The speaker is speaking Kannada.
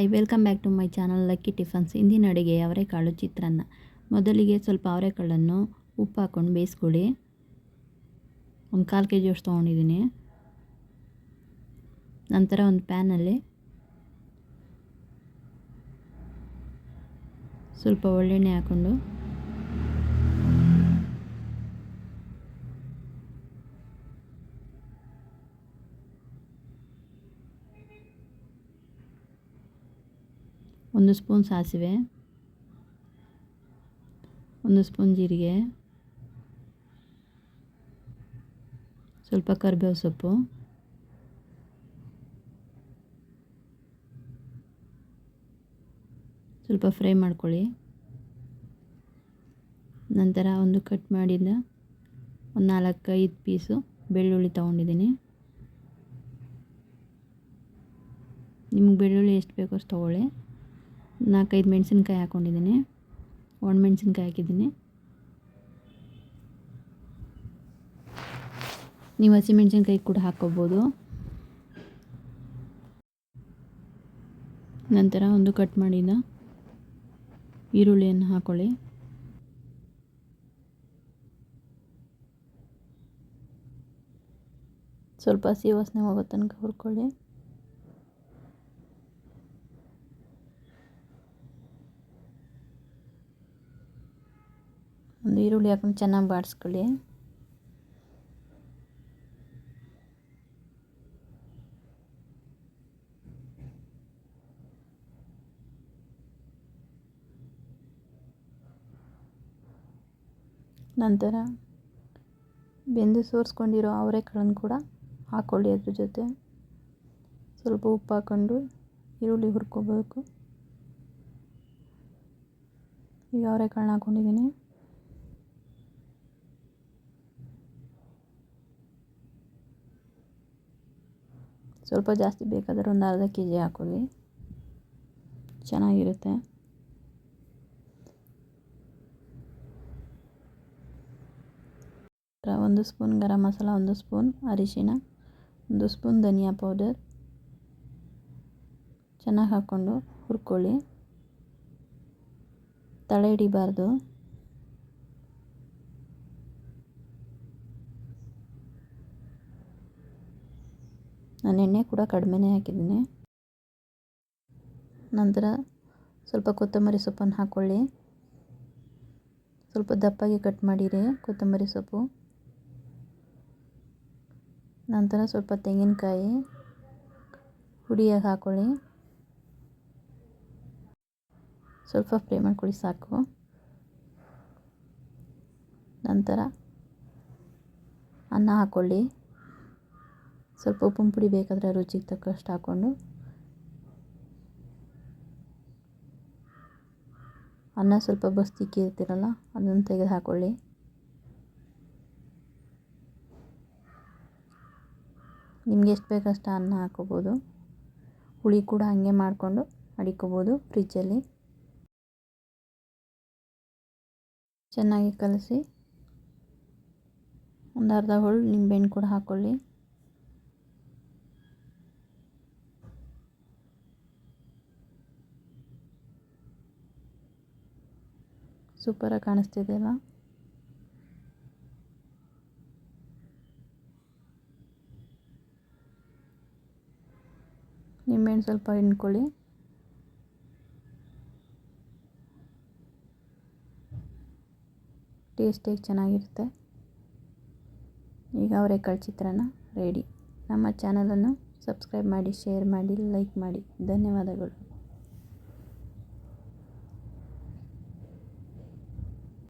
I welcome back to my channel Lucky Tiffins ಇಂದಿನ ಅಡುಗೆ ಅವರೆಕಾಳು ಚಿತ್ರಾನ್ನ. ಮೊದಲಿಗೆ ಸ್ವಲ್ಪ ಅವರೆಕಾಳನ್ನು ಉಪ್ಪು ಹಾಕ್ಕೊಂಡು ಬೇಯಿಸ್ಕೊಳ್ಳಿ. ಒಂದು ಕಾಲು ಕೆ ಜಿ ಅಷ್ಟು ತೊಗೊಂಡಿದ್ದೀನಿ. ನಂತರ ಒಂದು ಪ್ಯಾನಲ್ಲಿ ಸ್ವಲ್ಪ ಒಳ್ಳೆಣ್ಣೆ ಹಾಕ್ಕೊಂಡು ಒಂದು ಸ್ಪೂನ್ ಸಾಸಿವೆ, ಒಂದು ಸ್ಪೂನ್ ಜೀರಿಗೆ, ಸ್ವಲ್ಪ ಕರಿಬೇವು ಸೊಪ್ಪು, ಸ್ವಲ್ಪ ಫ್ರೈ ಮಾಡ್ಕೊಳ್ಳಿ. ನಂತರ ಒಂದು ಕಟ್ ಮಾಡಿದ ಒಂದು ನಾಲ್ಕೈದು ಪೀಸು ಬೆಳ್ಳುಳ್ಳಿ ತೊಗೊಂಡಿದ್ದೀನಿ. ನಿಮ್ಗೆ ಬೆಳ್ಳುಳ್ಳಿ ಎಷ್ಟು ಬೇಕೋ ಅಷ್ಟು ತೊಗೊಳ್ಳಿ. ನಾಲ್ಕೈದು ಮೆಣಸಿನ್ಕಾಯಿ ಹಾಕ್ಕೊಂಡಿದ್ದೀನಿ ಒಣ ಮೆಣಸಿನ್ಕಾಯಿ ಹಾಕಿದ್ದೀನಿ. ನೀವು ಹಸಿ ಮೆಣಸಿನ್ಕಾಯಿ ಕೂಡ ಹಾಕ್ಕೋಬೋದು. ನಂತರ ಒಂದು ಕಟ್ ಮಾಡಿದ ಈರುಳ್ಳಿಯನ್ನು ಹಾಕ್ಕೊಳ್ಳಿ ಸ್ವಲ್ಪ ಹಸಿ ವಾಸನೆ ಹೋಗೋ ತನಕ ಹುರ್ಕೊಳ್ಳಿ. ಒಂದು ಈರುಳ್ಳಿ ಹಾಕೊಂಡು ಚೆನ್ನಾಗಿ ಬಾಡಿಸ್ಕೊಳ್ಳಿ. ನಂತರ ಬೆಂದು ಸೋರಿಸ್ಕೊಂಡಿರೋ ಅವರೆಕಾಳನ್ನು ಕೂಡ ಹಾಕ್ಕೊಳ್ಳಿ ಅದ್ರ ಜೊತೆ. ಸ್ವಲ್ಪ ಉಪ್ಪು ಹಾಕ್ಕೊಂಡು ಈರುಳ್ಳಿ ಹುರ್ಕೋಬೇಕು. ಈಗ ಅವರೆಕಾಳನ್ನ ಹಾಕ್ಕೊಂಡಿದ್ದೀನಿ ಸ್ವಲ್ಪ ಜಾಸ್ತಿ ಬೇಕಾದರೆ ಒಂದು ಅರ್ಧ ಕೆ ಜಿ ಹಾಕೊಳ್ಳಿ. ಚೆನ್ನಾಗಿರುತ್ತೆ. ಒಂದು ಸ್ಪೂನ್ ಗರಂ ಮಸಾಲ, ಒಂದು ಸ್ಪೂನ್ ಅರಿಶಿನ ಒಂದು ಸ್ಪೂನ್ ಧನಿಯಾ ಪೌಡರ್. ಚೆನ್ನಾಗಿ ಹಾಕ್ಕೊಂಡು ಹುರ್ಕೊಳ್ಳಿ. ತಳೆ ಹಿಡಿಬಾರ್ದು. ನಾನು ಎಣ್ಣೆ ಕೂಡ ಕಡಿಮೆನೇ ಹಾಕಿದ್ದೀನಿ. ನಂತರ ಸ್ವಲ್ಪ ಕೊತ್ತಂಬರಿ ಸೊಪ್ಪನ್ನು ಹಾಕ್ಕೊಳ್ಳಿ ಸ್ವಲ್ಪ ದಪ್ಪಾಗಿ ಕಟ್ ಮಾಡಿರಿ ಕೊತ್ತಂಬರಿ ಸೊಪ್ಪು. ನಂತರ ಸ್ವಲ್ಪ ತೆಂಗಿನಕಾಯಿ ಹುಡಿಯಾಗಿ ಹಾಕ್ಕೊಳ್ಳಿ ಸ್ವಲ್ಪ ಫ್ರೈ ಮಾಡ್ಕೊಳ್ಳಿ ಸಾಕು. ನಂತರ ಅನ್ನ ಹಾಕ್ಕೊಳ್ಳಿ ಸ್ವಲ್ಪ ಉಪ್ಪಿನ ಪುಡಿ ಬೇಕಾದರೆ ರುಚಿಗೆ ತಕ್ಕಷ್ಟು ಹಾಕ್ಕೊಂಡು ಅನ್ನ ಸ್ವಲ್ಪ ಬಸ್ತಿಕ್ಕಿ ಇರ್ತಿರಲ್ಲ, ಅದನ್ನು ತೆಗೆದು ಹಾಕ್ಕೊಳ್ಳಿ ನಿಮ್ಗೆ ಎಷ್ಟು ಬೇಕಷ್ಟು ಅನ್ನ ಹಾಕೋಬೋದು. ಹುಳಿ ಕೂಡ ಹಾಗೆ ಮಾಡಿಕೊಂಡು ಮಡಿಕೋಬೋದು ಫ್ರಿಜ್ಜಲ್ಲಿ. ಚೆನ್ನಾಗಿ ಕಲಸಿ. ಒಂದು ಅರ್ಧ ಹೋಳು ನಿಂಬೆಹಣ್ಣು ಕೂಡ ಹಾಕ್ಕೊಳ್ಳಿ ಸೂಪರಾಗಿ ಕಾಣಿಸ್ತಿದೆಯಲ್ಲ ನಿಂಬೆಹಣ್ಣು ಸ್ವಲ್ಪ ಹಿಂಡ್ಕೊಳ್ಳಿ. ಟೇಸ್ಟಿಗೆ ಚೆನ್ನಾಗಿರುತ್ತೆ? ಈಗ ಅವರೇ ಚಿತ್ರಾನ್ನ ರೆಡಿ. ನಮ್ಮ ಚಾನಲನ್ನು ಸಬ್ಸ್ಕ್ರೈಬ್ ಮಾಡಿ, ಶೇರ್ ಮಾಡಿ, ಲೈಕ್ ಮಾಡಿ. ಧನ್ಯವಾದಗಳು.